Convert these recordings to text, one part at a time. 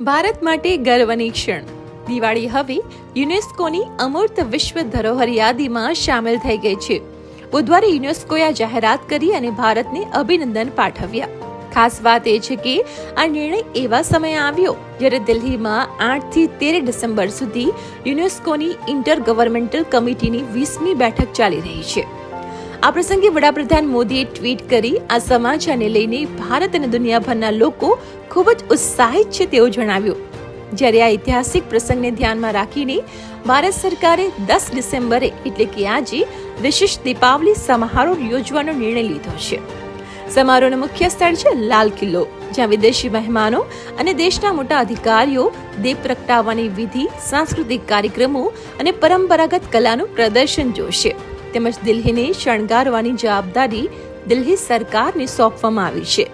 ભારત માટે ગર્વની ક્ષણ. દિવાળી હવે યુનેસ્કોની અમૂર્ત વિશ્વ ધરોહર યાદીમાં સામેલ થઈ ગઈ છે. બુધવારે યુનેસ્કોએ આ જાહેરાત કરી અને ભારતને અભિનંદન પાઠવ્યા. ખાસ વાત એ છે કે આ નિર્ણય એવા સમયે આવ્યો જ્યારે દિલ્હીમાં આઠથી તેર ડિસેમ્બર સુધી યુનેસ્કોની ઇન્ટર ગવર્મેન્ટલ કમિટીની વીસમી બેઠક ચાલી રહી છે. આ પ્રસંગે વડાપ્રધાન મોદીએ ટ્વીટ કરી, આ સમાચારને લઈને ભારત અને દુનિયાભરના લોકો ખૂબ જ ઉત્સાહિત છે તેવું જણાવ્યું. જ્યારે આ ઐતિહાસિક પ્રસંગને ધ્યાનમાં રાખીને ભારત સરકારે દસ ડિસેમ્બરે, એટલે કે આજે વિશેષ દીપાવલી સમારોહ યોજવાનો નિર્ણય લીધો છે. સમારોહનું મુખ્ય સ્થળ છે લાલ કિલ્લો, જ્યાં વિદેશી મહેમાનો અને દેશના મોટા અધિકારીઓ દીપ પ્રગટાવવાની વિધિ, સાંસ્કૃતિક કાર્યક્રમો અને પરંપરાગત કલાનું પ્રદર્શન જોશે. તેમજ દિલ્હીને શણગારવાની જવાબદારી દિલ્હી સરકારને સોંપવામાં આવી છે.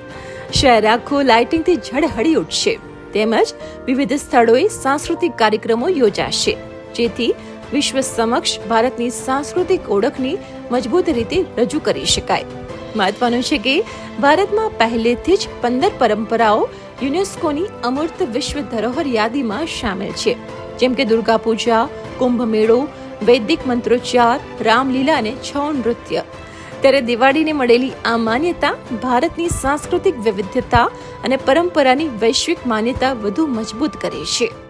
શહેર આખું લાઇટિંગથી ઝળહળી ઉઠશે. તેમજ વિવિધ સ્થળોએ સાંસ્કૃતિક કાર્યક્રમો યોજાશે. જેથી વિશ્વ સમક્ષ ભારતની સાંસ્કૃતિક ઓળખને મજબૂત રીતે રજૂ કરી શકાય. મહત્વનું છે કે ભારતમાં પહેલેથી જ પંદર પરંપરાઓ યુનેસ્કોની અમૂર્ત વિશ્વ ધરોહર યાદીમાં સામેલ છે. જેમ કે દુર્ગા પૂજા કુંભ મેળો વૈદિક મંત્રોચ્ચાર રામલીલા અને છ નૃત્ય. ત્યારે દિવાળીને મળેલી આ માન્યતા ભારતની સાંસ્કૃતિક વિવિધતા અને પરંપરાની વૈશ્વિક માન્યતા વધુ મજબૂત કરે છે.